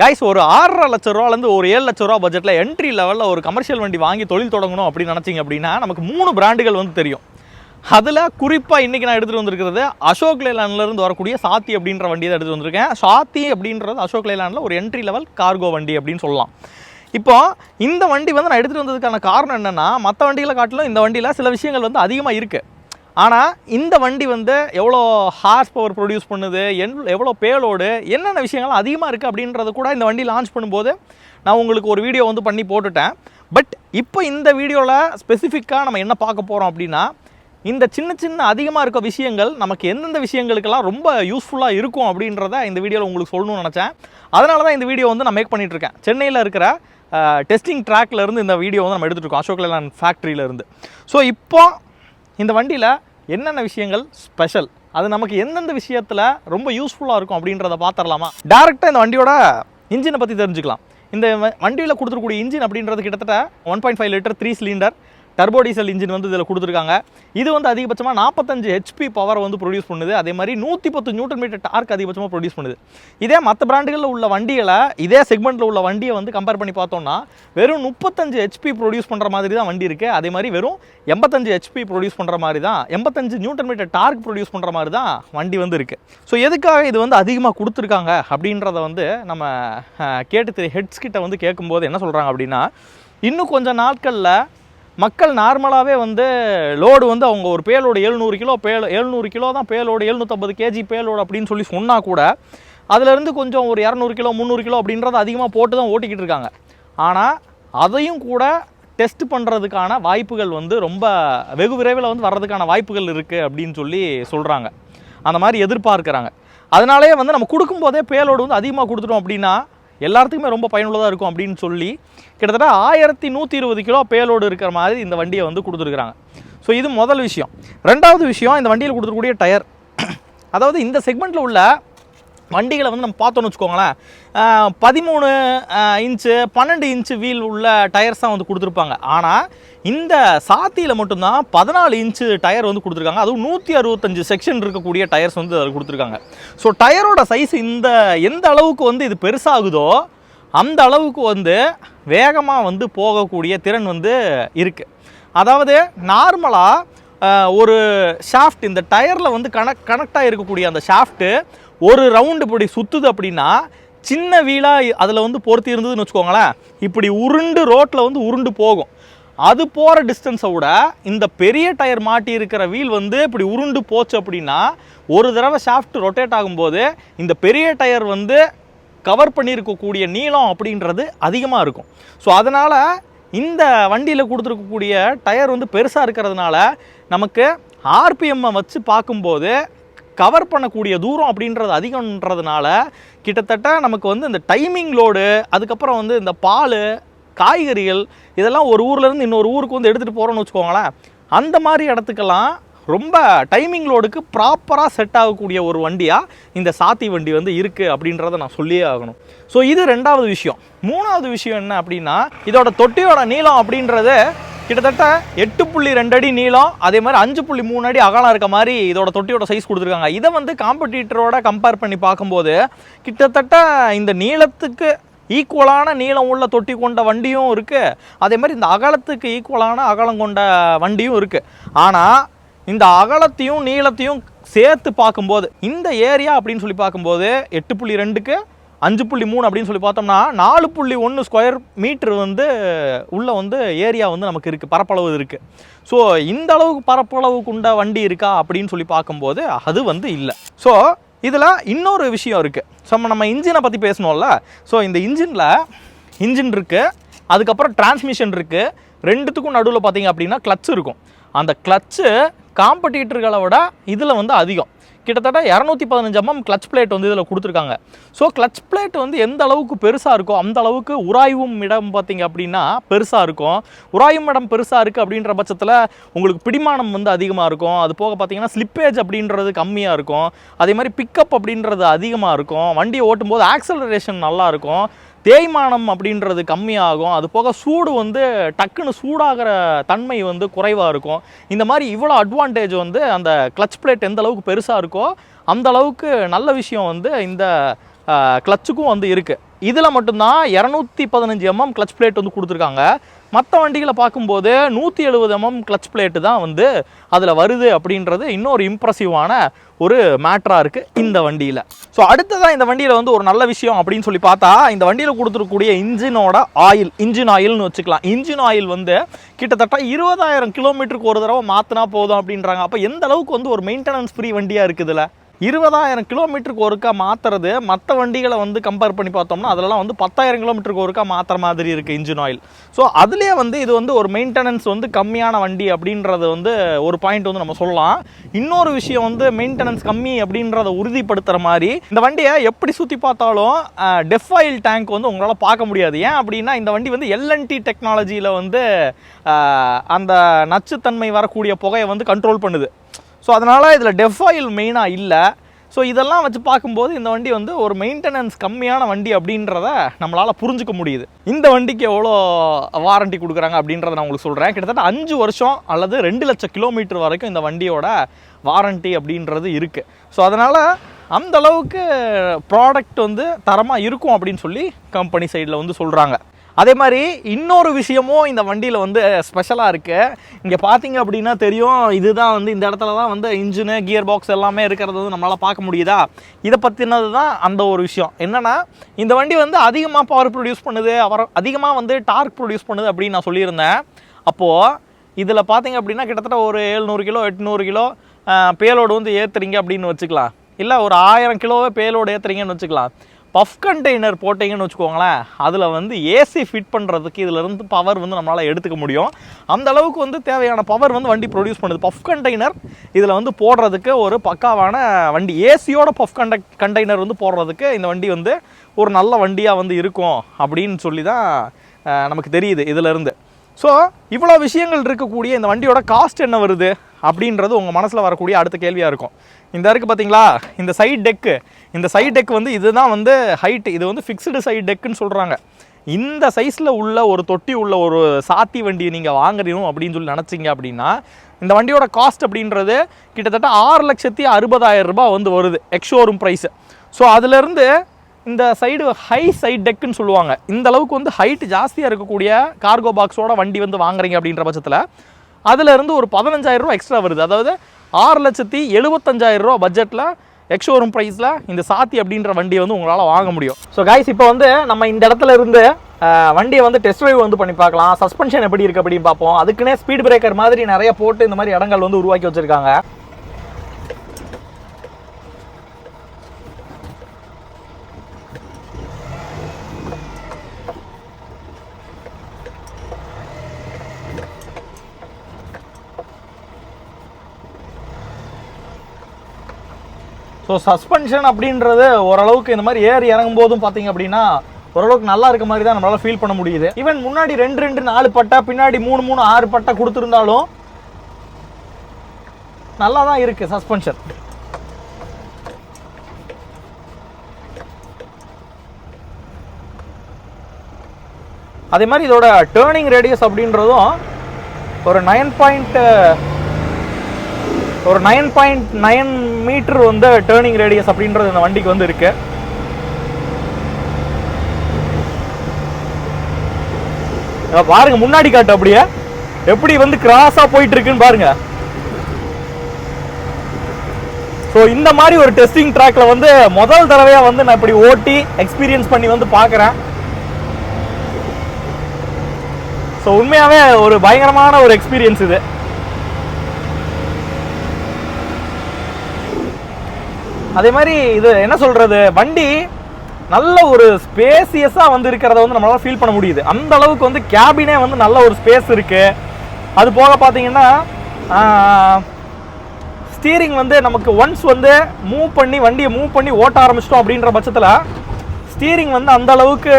Guys ஒரு ஆறரை லட்ச ரூபாலேருந்து ஒரு ஏழு லட்ச ரூபா பட்ஜெட்டில் என்ட்ரி லெவலில் ஒரு கமர்ஷியல் வண்டி வாங்கி தொழில் தொடங்கணும் அப்படின்னு நினச்சிங்க அப்படின்னா நமக்கு மூணு பிராண்டுகள் வந்து தெரியும். அதில் குறிப்பாக இன்றைக்கி நான் எடுத்துகிட்டு வந்திருக்கிறது அசோக் லேலான்லேருந்து இருந்து வரக்கூடிய சாத்தி அப்படின்ற வண்டி தான் எடுத்துகிட்டு வந்திருக்கேன். சாத்தி அப்படின்றது அசோக் லேலானில் ஒரு என்ட்ரி லெவல் கார்கோ வண்டி அப்படின்னு சொல்லலாம். இப்போ இந்த வண்டி வந்து நான் எடுத்துகிட்டு வந்ததுக்கான காரணம் என்னென்னா மற்ற வண்டிகளை காட்டிலும் இந்த வண்டியில் சில விஷயங்கள் வந்து அதிகமாக இருக்குது ஆனால் இந்த வண்டி வந்து எவ்வளோ ஹார்ஸ் பவர் ப்ரொடியூஸ் பண்ணுது என் எவ்வளோ பேலோடு என்னென்ன விஷயங்கள் அதிகமாக இருக்குது அப்படின்றத கூட இந்த வண்டி லான்ச் பண்ணும்போது நான் உங்களுக்கு ஒரு வீடியோ வந்து பண்ணி போட்டுட்டேன். பட் இப்போ இந்த வீடியோவில் ஸ்பெசிஃபிக்காக நம்ம என்ன பார்க்க போகிறோம் அப்படின்னா இந்த சின்ன சின்ன அதிகமாக இருக்க விஷயங்கள் நமக்கு எந்தெந்த விஷயங்களுக்கெல்லாம் ரொம்ப யூஸ்ஃபுல்லாக இருக்கும் அப்படின்றத இந்த வீடியோவில் உங்களுக்கு சொல்லணும்னு நினச்சேன். அதனால தான் இந்த வீடியோ வந்து நான் மேக் பண்ணிகிட்ருக்கேன் சென்னையில் இருக்கிற டெஸ்டிங் ட்ராக்லேருந்து இந்த வீடியோ வந்து நம்ம எடுத்துகிட்டு இருக்கோம். அசோக் லேலாண்ட் ஃபேக்ட்ரியிலேருந்து ஸோ இப்போ இந்த வண்டியில் என்னென்ன விஷயங்கள் ஸ்பெஷல் அது நமக்கு எந்தெந்த விஷயத்தில் ரொம்ப யூஸ்ஃபுல்லாக இருக்கும் அப்படின்றத பார்த்துடலாமா டேரெக்டாக இந்த வண்டியோட இன்ஜினை பற்றி தெரிஞ்சுக்கலாம். இந்த வண்டியில் கொடுத்துருக்கூடிய இன்ஜின் அப்படின்றது கிட்டத்தட்ட one point five litre three cylinder turbo diesel engine வந்து இதில் கொடுத்துருக்காங்க. இது வந்து அதிகபட்சமாக நாற்பத்தஞ்சு ஹெச்பி பவரை வந்து ப்ரொடியூஸ் பண்ணுது. அதே மாதிரி நூற்றி பத்து நியூட்டன் மீட்டர் டார்க் அதிகபட்சமாக ப்ரொடியூஸ் பண்ணுது. இதே மற்ற பிராண்டுகளில் உள்ள வண்டிகளை இதே செக்மெண்ட்டில் உள்ள வண்டியை வந்து கம்பேர் பண்ணி பார்த்தோம்னா வெறும் முப்பத்தஞ்சு ஹெச்பி ப்ரொடியூஸ் பண்ணுற மாதிரி தான் வண்டி இருக்குது அதே மாதிரி வெறும் எண்பத்தஞ்சு ஹெச்பி ப்ரொடியூஸ் பண்ணுற மாதிரி தான் எண்பத்தஞ்சு நியூட்டன் மீட்டர் டார்க் ப்ரொடியூஸ் பண்ணுற மாதிரி தான் வண்டி வந்து இருக்குது ஸோ எதுக்காக இது வந்து அதிகமாக கொடுத்துருக்காங்க அப்படின்றத வந்து நம்ம கேட்டு ஹெட்ஸ் கிட்ட வந்து கேட்கும்போது என்ன சொல்கிறாங்க அப்படின்னா இன்னும் கொஞ்சம் நாட்களில் மக்கள் நார்மலாகவே வந்து லோடு வந்து அவங்க ஒரு பேலோடு எழுநூறு கிலோ பேல் எழுநூறு கிலோ தான் பேலோடு எழுநூற்றம்பது கேஜி பேலோடு அப்படின்னு சொல்லி சொன்னால் கூட அதிலேருந்து கொஞ்சம் ஒரு இரநூறு கிலோ முந்நூறு கிலோ அப்படின்றத அதிகமாக போட்டு தான் ஓட்டிக்கிட்டு இருக்காங்க. ஆனால் அதையும் கூட டெஸ்ட் பண்ணுறதுக்கான வாய்ப்புகள் வந்து ரொம்ப வெகு விரைவில் வந்து வர்றதுக்கான வாய்ப்புகள் இருக்குது அப்படின்னு சொல்லி சொல்கிறாங்க அந்த மாதிரி எதிர்பார்க்குறாங்க. அதனாலேயே வந்து நம்ம கொடுக்கும்போதே பேலோடு வந்து அதிகமாக கொடுத்துட்டோம் அப்படின்னா எல்லாத்துக்குமே ரொம்ப பயனுள்ளதாக இருக்கும் அப்படின்னு சொல்லி கிட்டத்தட்ட ஆயிரத்தி நூற்றி இருபது கிலோ பேலோடு இருக்கிற மாதிரி இந்த வண்டியை வந்து கொடுத்துருக்குறாங்க. ஸோ இது முதல் விஷயம். ரெண்டாவது விஷயம் இந்த வண்டியில் கொடுத்துருக்கூடிய டயர். அதாவது இந்த செக்மெண்ட்டில் உள்ள வண்டிகளை வந்து நம்ம பார்த்தோன்னு வச்சுக்கோங்களேன். பதிமூணு இன்ச்சு பன்னெண்டு இன்ச்சு வீல் உள்ள டயர்ஸ் தான் வந்து கொடுத்துருப்பாங்க. ஆனால் இந்த சாத்தியில் மட்டும்தான் பதினாலு இன்ச்சு டயர் வந்து கொடுத்துருக்காங்க. அதுவும் நூற்றி அறுபத்தஞ்சு செக்ஷன் இருக்கக்கூடிய டயர்ஸ் வந்து அதில் கொடுத்துருக்காங்க. ஸோ டயரோட சைஸ் இந்த எந்த அளவுக்கு வந்து இது பெருசாகுதோ அந்த அளவுக்கு வந்து வேகமாக வந்து போகக்கூடிய திறன் வந்து இருக்குது அதாவது நார்மலாக ஒரு ஷாஃப்ட் இந்த டயரில் வந்து கனெக்ட் கனெக்டாக இருக்கக்கூடிய அந்த ஷாஃப்ட்டு ஒரு ரவுண்டு இப்படி சுற்றுது அப்படின்னா சின்ன வீலாக அதில் வந்து பொருத்தி இருந்ததுன்னு வச்சுக்கோங்களேன் இப்படி உருண்டு ரோட்டில் வந்து உருண்டு போகும். அது போகிற டிஸ்டன்ஸை விட இந்த பெரிய டயர் மாட்டி இருக்கிற வீல் வந்து இப்படி உருண்டு போச்சு அப்படின்னா ஒரு தடவை ஷாஃப்ட் ரொட்டேட் ஆகும்போது இந்த பெரிய டயர் வந்து கவர் பண்ணியிருக்கக்கூடிய நீளம் அப்படின்றது அதிகமாக இருக்கும். ஸோ அதனால் இந்த வண்டியில் கொடுத்துருக்கக்கூடிய டயர் வந்து பெருசாக இருக்கிறதுனால நமக்கு ஆர்பிஎம்மை வச்சு பார்க்கும்போது கவர் பண்ணக்கூடிய தூரம் அப்படின்றது அதிகம்ன்றதுனால கிட்டத்தட்ட நமக்கு வந்து இந்த டைமிங் லோடு அதுக்கப்புறம் வந்து இந்த பால் காய்கறிகள் இதெல்லாம் ஒரு ஊர்லேருந்து இன்னொரு ஊருக்கு வந்து எடுத்துகிட்டு போகிறோன்னு வச்சுக்கோங்களேன். அந்த மாதிரி இடத்துக்கெல்லாம் ரொம்ப டைமிங் லோடுக்கு ப்ராப்பராக செட் ஆகக்கூடிய ஒரு வண்டியாக இந்த சாத்தி வண்டி வந்து இருக்குது அப்படின்றத நான் சொல்லியே ஆகணும். ஸோ இது ரெண்டாவது விஷயம். மூணாவது விஷயம் என்ன அப்படின்னா இதோட தொட்டியோட நீளம் அப்படின்றது கிட்டத்தட்ட எட்டு புள்ளி ரெண்டு அடி நீளம் அதே மாதிரி அஞ்சு புள்ளி மூணு அடி அகலம் இருக்க மாதிரி இதோட தொட்டியோட சைஸ் கொடுத்துருக்காங்க. இதை வந்து காம்படிட்டரோட கம்பேர் பண்ணி பார்க்கும்போது கிட்டத்தட்ட இந்த நீளத்துக்கு ஈக்குவலான நீளம் உள்ள தொட்டி கொண்ட வண்டியும் இருக்குது அதே மாதிரி இந்த அகலத்துக்கு ஈக்குவலான அகலம் கொண்ட வண்டியும் இருக்குது ஆனால் இந்த அகலத்தையும் நீளத்தையும் சேர்த்து பார்க்கும்போது இந்த ஏரியா அப்படின்னு சொல்லி பார்க்கும்போது எட்டு புள்ளி ரெண்டுக்கு அஞ்சு புள்ளி மூணு அப்படின்னு சொல்லி பார்த்தோம்னா நாலு புள்ளி ஒன்று ஸ்கொயர் மீட்டர் வந்து உள்ளே வந்து ஏரியா வந்து நமக்கு இருக்குது பரப்பளவு இருக்குது ஸோ இந்த அளவுக்கு பரப்பளவுக்கு உண்ட வண்டி இருக்கா அப்படின்னு சொல்லி பார்க்கும்போது அது வந்து இல்லை. ஸோ இதில் இன்னொரு விஷயம் இருக்குது ஸோ நம்ம இன்ஜினை பற்றி பேசணும்ல. ஸோ இந்த இன்ஜினில் இன்ஜின் இருக்குது அதுக்கப்புறம் டிரான்ஸ்மிஷன் இருக்குது ரெண்டுத்துக்கும் நடுவில் பார்த்தீங்க அப்படின்னா கிளச் இருக்கும். அந்த கிளச்சு காம்படிட்டர்களை விட இதில் வந்து அதிகம். கிட்டத்தட்ட இரநூத்தி பதினஞ்சு எம்எம் கிளச் பிளேட் வந்து இதில் கொடுத்துருக்காங்க. ஸோ கிளச் பிளேட் வந்து எந்த அளவுக்கு பெருசாக இருக்கோ அந்த அளவுக்கு உராய்வும் இடம் பார்த்தீங்க அப்படின்னா பெருசாக இருக்கும். உராயும் இடம் பெருசாக இருக்குது அப்படின்ற பட்சத்தில் உங்களுக்கு பிடிமானம் வந்து அதிகமாக இருக்கும். அது போக பார்த்தீங்கன்னா ஸ்லிப்பேஜ் அப்படின்றது கம்மியாக இருக்கும். அதே மாதிரி பிக்கப் அப்படின்றது அதிகமாக இருக்கும். வண்டியை ஓட்டும்போது ஆக்சலரேஷன் நல்லா இருக்கும். தேய்மானம் அப்படின்றது கம்மியாகும். அது போக சூடு வந்து டக்குன்னு சூடாகிற தன்மை வந்து குறைவாக இருக்கும். இந்த மாதிரி இவ்வளோ அட்வான்டேஜ் வந்து அந்த கிளச் பிளேட் எந்த அளவுக்கு பெருசாக இருக்கோ அந்த அளவுக்கு நல்ல விஷயம் வந்து இந்த கிளச்சுக்கும் வந்து இருக்குது இதில் மட்டும்தான் இரநூத்தி பதினஞ்சு எம்எம் கிளச் பிளேட் வந்து கொடுத்துருக்காங்க. மற்ற வண்டிகளை பார்க்கும்போது நூற்றி எழுபது எம்எம் கிளச் பிளேட்டு தான் வந்து அதில் வருது அப்படின்றது இன்னொரு இம்ப்ரெசிவான ஒரு மேட்ராக இருக்குது இந்த வண்டியில். ஸோ அடுத்ததாக இந்த வண்டியில் வந்து ஒரு நல்ல விஷயம் அப்படின்னு சொல்லி பார்த்தா இந்த வண்டியில் கொடுத்துருக்கக்கூடிய இன்ஜினோட ஆயில் இன்ஜின் ஆயில்னு வச்சுக்கலாம். இன்ஜின் ஆயில் வந்து கிட்டத்தட்ட இருபதாயிரம் கிலோமீட்டருக்கு ஒரு தடவை மாற்றினா போதும் அப்படின்றாங்க. அப்போ எந்த அளவுக்கு வந்து ஒரு மெயின்டெனன்ஸ் ஃப்ரீ வண்டியாக இருக்குதுல்ல இருபதாயிரம் கிலோமீட்டருக்கு ஒருக்கா மாற்றுறது மற்ற வண்டிகளை வந்து கம்பேர் பண்ணி பார்த்தோம்னா அதெல்லாம் வந்து பத்தாயிரம் கிலோமீட்டருக்கு ஒருக்கா மாற்றுற மாதிரி இருக்குது இன்ஜின் ஆயில் ஸோ அதுலேயே வந்து இது வந்து ஒரு மெயின்டெனன்ஸ் வந்து கம்மியான வண்டி அப்படின்றது வந்து ஒரு பாயிண்ட் வந்து நம்ம சொல்லலாம். இன்னொரு விஷயம் வந்து மெயின்டெனன்ஸ் கம்மி அப்படின்றத உறுதிப்படுத்துகிற மாதிரி இந்த வண்டியை எப்படி சுற்றி பார்த்தாலும் டெஃப் ஆயில் டேங்க் வந்து உங்களால் பார்க்க முடியாது. ஏன் அப்படின்னா இந்த வண்டி வந்து எல்என்டி டெக்னாலஜியில் வந்து அந்த நச்சுத்தன்மை வரக்கூடிய புகையை வந்து கண்ட்ரோல் பண்ணுது. ஸோ அதனால் இதில் டெஃப் ஆயில் மெயினாக இல்லை. ஸோ இதெல்லாம் வச்சு பார்க்கும்போது இந்த வண்டி வந்து ஒரு மெயின்டெனன்ஸ் கம்மியான வண்டி அப்படின்றத நம்மளால் புரிஞ்சுக்க முடியுது. இந்த வண்டிக்கு எவ்வளோ வாரண்டி கொடுக்குறாங்க அப்படின்றத நான் உங்களுக்கு சொல்கிறேன் கிட்டத்தட்ட அஞ்சு வருஷம் அல்லது ரெண்டு லட்சம் கிலோமீட்டர் வரைக்கும் இந்த வண்டியோட வாரண்டி அப்படின்றது இருக்குது ஸோ அதனால் அந்த அளவுக்கு ப்ராடக்ட் வந்து தரமாக இருக்கும் அப்படின்னு சொல்லி கம்பெனி சைடில் வந்து சொல்கிறாங்க அதே மாதிரி இன்னொரு விஷயமும் இந்த வண்டியில் வந்து ஸ்பெஷலாக இருக்குது இங்கே பார்த்தீங்க அப்படின்னா தெரியும் இதுதான் வந்து இந்த இடத்துல தான் வந்து இன்ஜினு கியர் பாக்ஸ் எல்லாமே இருக்கிறது வந்து நம்மளால் பார்க்க முடியுதா? இதை பற்றினது தான் அந்த ஒரு விஷயம். என்னென்னா இந்த வண்டி வந்து அதிகமாக பவர் ப்ரொடியூஸ் பண்ணுது அவர் அதிகமாக வந்து டார்க் ப்ரொடியூஸ் பண்ணுது அப்படின்னு நான் சொல்லியிருந்தேன். அப்போது இதில் பார்த்தீங்க அப்படின்னா கிட்டத்தட்ட ஒரு எழுநூறு கிலோ எட்நூறு கிலோ பேலோடு வந்து ஏற்றுறீங்க அப்படின்னு வச்சுக்கலாம். இல்லை ஒரு ஆயிரம் கிலோவே பேலோடு ஏற்றுறீங்கன்னு வச்சுக்கலாம். பஃப் கண்டெய்னர் போட்டிங்கன்னு வச்சுக்கோங்களேன் அதில் வந்து ஏசி ஃபிட் பண்ணுறதுக்கு இதில் இருந்து பவர் வந்து நம்மளால் எடுத்துக்க முடியும். அந்த அளவுக்கு வந்து தேவையான பவர் வந்து வண்டி ப்ரொடியூஸ் பண்ணுது. பஃப் கண்டெய்னர் இதில் வந்து போடுறதுக்கு ஒரு பக்காவான வண்டி. ஏசியோட பஃப் கண்ட கண்டெய்னர் வந்து போடுறதுக்கு இந்த வண்டி வந்து ஒரு நல்ல வண்டியாக வந்து இருக்கும் அப்படின்னு சொல்லி தான் நமக்கு தெரியுது இதிலேருந்து ஸோ இவ்வளோ விஷயங்கள் இருக்கக்கூடிய இந்த வண்டியோட காஸ்ட் என்ன வருது அப்படின்றது உங்கள் மனசில் வரக்கூடிய அடுத்த கேள்வியாக இருக்கும். இந்த இருக்குது பார்த்தீங்களா இந்த சைட் டெக்கு இந்த சைட் டெக் வந்து இதுதான் வந்து ஹைட் இது வந்து ஃபிக்ஸ்டு சைட் டெக்குன்னு சொல்கிறாங்க இந்த சைஸில் உள்ள ஒரு தொட்டி உள்ள ஒரு சாத்தி வண்டியை நீங்கள் வாங்குறீங்க அப்படின்னு சொல்லி நினச்சிங்க அப்படின்னா இந்த வண்டியோட காஸ்ட் அப்படின்றது கிட்டத்தட்ட ஆறு லட்சத்தி அறுபதாயிரம் ரூபாய் வந்து வருது எக்ஷோரூம் ப்ரைஸு ஸோ அதுலேருந்து இந்த சைடு ஹை சைட் டெக்குன்னு சொல்லுவாங்க. இந்த அளவுக்கு வந்து ஹைட் ஜாஸ்தியாக இருக்கக்கூடிய கார்கோ பாக்ஸோட வண்டி வந்து வாங்குறீங்க அப்படின்ற பட்சத்தில் அதுலேருந்து ஒரு பதினஞ்சாயிரம் ரூபா எக்ஸ்ட்ரா வருது. அதாவது ஆறு லட்சத்தி எழுபத்தஞ்சாயிரம் ரூபா பட்ஜெட்டில் எக்ஷோரூம் ப்ரைஸில் இந்த சாத்தி அப்படின்ற வண்டியை வந்து உங்களால் வாங்க முடியும். ஸோ கைஸ் இப்போ வந்து நம்ம இந்த இடத்துல இருந்து வண்டியை வந்து டெஸ்ட் ட்ரைவ் வந்து பண்ணி பார்க்கலாம். சஸ்பென்ஷன் எப்படி இருக்குது அப்படின்னு பார்ப்போம். அதுக்குன்னே ஸ்பீட் பிரேக்கர் மாதிரி நிறைய போட்டு இந்த மாதிரி இடங்கள் வந்து உருவாக்கி வச்சுருக்காங்க. ஸோ சஸ்பென்ஷன் அப்படின்றது ஓரளவுக்கு இந்த மாதிரி ஏறி இறங்கும் போதும் பார்த்தீங்க அப்படின்னா ஓரளவுக்கு நல்லா இருக்க மாதிரி தான் நம்மளால ஃபீல் பண்ண முடியுது. ஈவன் முன்னாடி ரெண்டு ரெண்டு நாலு பட்டா பின்னாடி மூணு மூணு ஆறு பட்டா கொடுத்துருந்தாலும் நல்லா தான் இருக்கு சஸ்பென்ஷன் அதே மாதிரி இதோட டேர்னிங் ரேடியஸ் அப்படின்றதும் ஒரு நைன் பாயிண்ட் ஒரு நைன் பாயிண்ட் நைன் மீட்டர் வந்து டேர்னிங் ரேடியஸ் அப்படின்றது இந்த வண்டிக்கு வந்து இருக்கு. பாருங்க முன்னாடி காட்டு அப்படியே. எப்படி வந்து கிராஸா போயிட்டு இருக்குன்னு பாருங்க. ஸோ இந்த மாதிரி ஒரு டெஸ்டிங் ட்ராக்ல வந்து முதல் தடவையாக வந்து நான் இப்படி ஓட்டி எக்ஸ்பீரியன்ஸ் பண்ணி வந்து பார்க்குறேன். ஸோ உண்மையாகவே ஒரு பயங்கரமான ஒரு எக்ஸ்பீரியன்ஸ் இது. அதே மாதிரி இது என்ன சொல்றது? வண்டி நல்ல ஒரு ஸ்பேசியஸாக வந்து இருக்கிறத வந்து நம்மளால ஃபீல் பண்ண முடியுது. அந்த அளவுக்கு வந்து கேபினே வந்து நல்ல ஒரு ஸ்பேஸ் இருக்கு. அது போக பார்த்தீங்கன்னா ஸ்டீரிங் வந்து நமக்கு ஒன்ஸ் வந்து மூவ் பண்ணி வண்டியை மூவ் பண்ணி ஓட்ட ஆரம்பிச்சிட்டோம் அப்படின்ற பட்சத்தில் ஸ்டீரிங் வந்து அந்த அளவுக்கு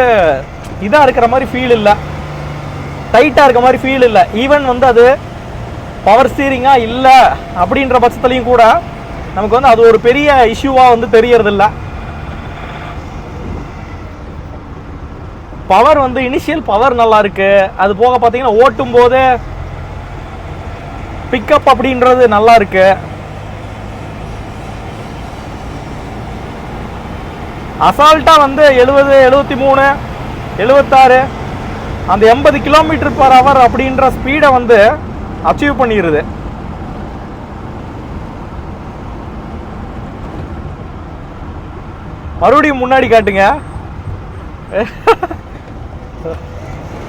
இதாக இருக்கிற மாதிரி ஃபீல் இல்லை. டைட்டாக இருக்க மாதிரி ஃபீல் இல்லை. ஈவன் வந்து அது பவர் ஸ்டீரிங்காக இல்லை அப்படின்ற பட்சத்துலையும் கூட நமக்கு வந்து அது ஒரு பெரிய இஷ்யூவாக வந்து தெரியறதில்ல. பவர் வந்து இனிஷியல் பவர் நல்லா இருக்கு. அது போக பார்த்தீங்கன்னா ஓட்டும் போது பிக்கப் அப்படின்றது நல்லா இருக்கு. அசால்ட்டாக வந்து எழுபது எழுபத்தி மூணு எழுபத்தாறு அந்த எண்பது கிலோமீட்டர் பர் ஹவர் அப்படின்ற ஸ்பீடை வந்து அச்சீவ் பண்ணிடுது மறுபடியும் முன்னாடி காட்டுங்க.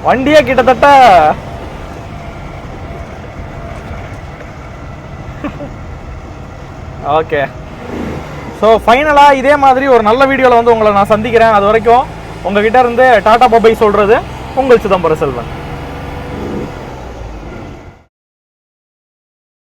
வண்டியே கிட்டத்தட்ட ஓகே. ஸோ ஃபைனலாக இதே மாதிரி ஒரு நல்ல வீடியோவில் வந்து உங்களை நான் சந்திக்கிறேன். அது வரைக்கும் உங்ககிட்ட இருந்து டாடா பபாய் சொல்கிறது உங்கள் சிதம்பரம் செல்வன்.